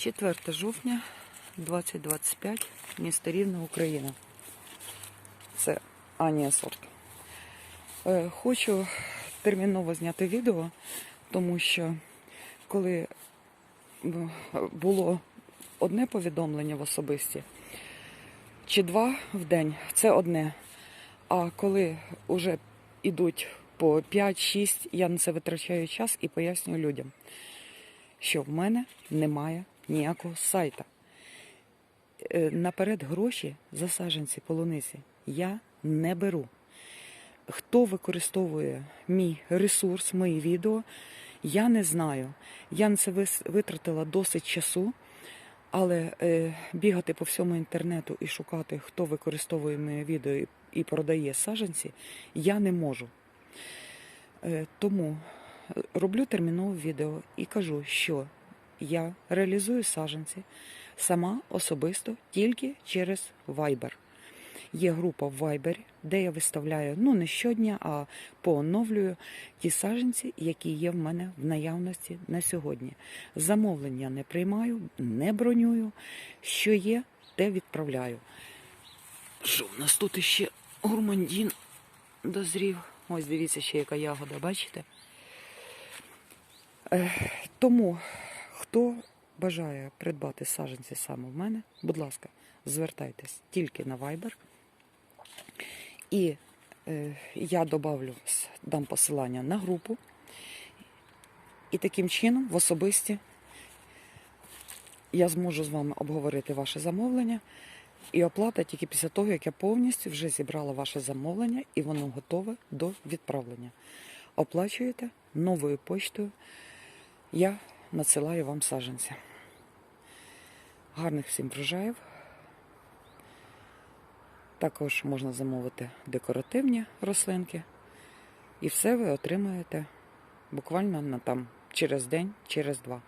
4 жовтня 2025, місто Рівне, Україна. Це Анія Сорт. Е, Хочу терміново зняти відео, тому що коли було одне повідомлення в особисті, чи два в день, це одне. А коли вже йдуть по 5-6, я на це витрачаю час і пояснюю людям, що в мене немає ніякого сайта. Е, Наперед гроші за саджанці полуниці я не беру. Хто використовує мій ресурс, мої відео, я не знаю. Я на це витратила досить часу, але е, бігати по всьому інтернету і шукати, хто використовує моє відео і, продає саджанці, я не можу. Е, тому роблю термінове відео і кажу, що я реалізую саджанці сама особисто тільки через Viber. Є група в Viber, де я виставляю ну не щодня, а пооновлюю ті саджанці, які є в мене в наявності на сьогодні. Замовлення не приймаю, не бронюю. Що є, те відправляю. Що в нас тут іще гурмандін дозрів? Ось дивіться, ще яка ягода, бачите? Тому, хто бажає придбати саджанці саме в мене, будь ласка, звертайтесь тільки на Viber. І е, я добавлю, дам посилання на групу. І таким чином в особисті я зможу з вами обговорити ваше замовлення. І оплата тільки після того, як я повністю вже зібрала ваше замовлення і воно готове до відправлення. Оплачуєте новою поштою. Я надсилаю вам саджанці. Гарних всім врожаїв. Також можна замовити декоративні рослинки. І все ви отримаєте буквально на там через день, через два.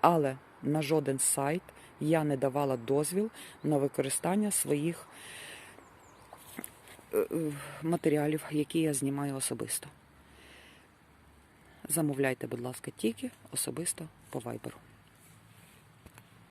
Але на жоден сайт я не давала дозвіл на використання своїх е, е, матеріалів, які я знімаю особисто. Замовляйте, будь ласка, тільки особисто по вайберу.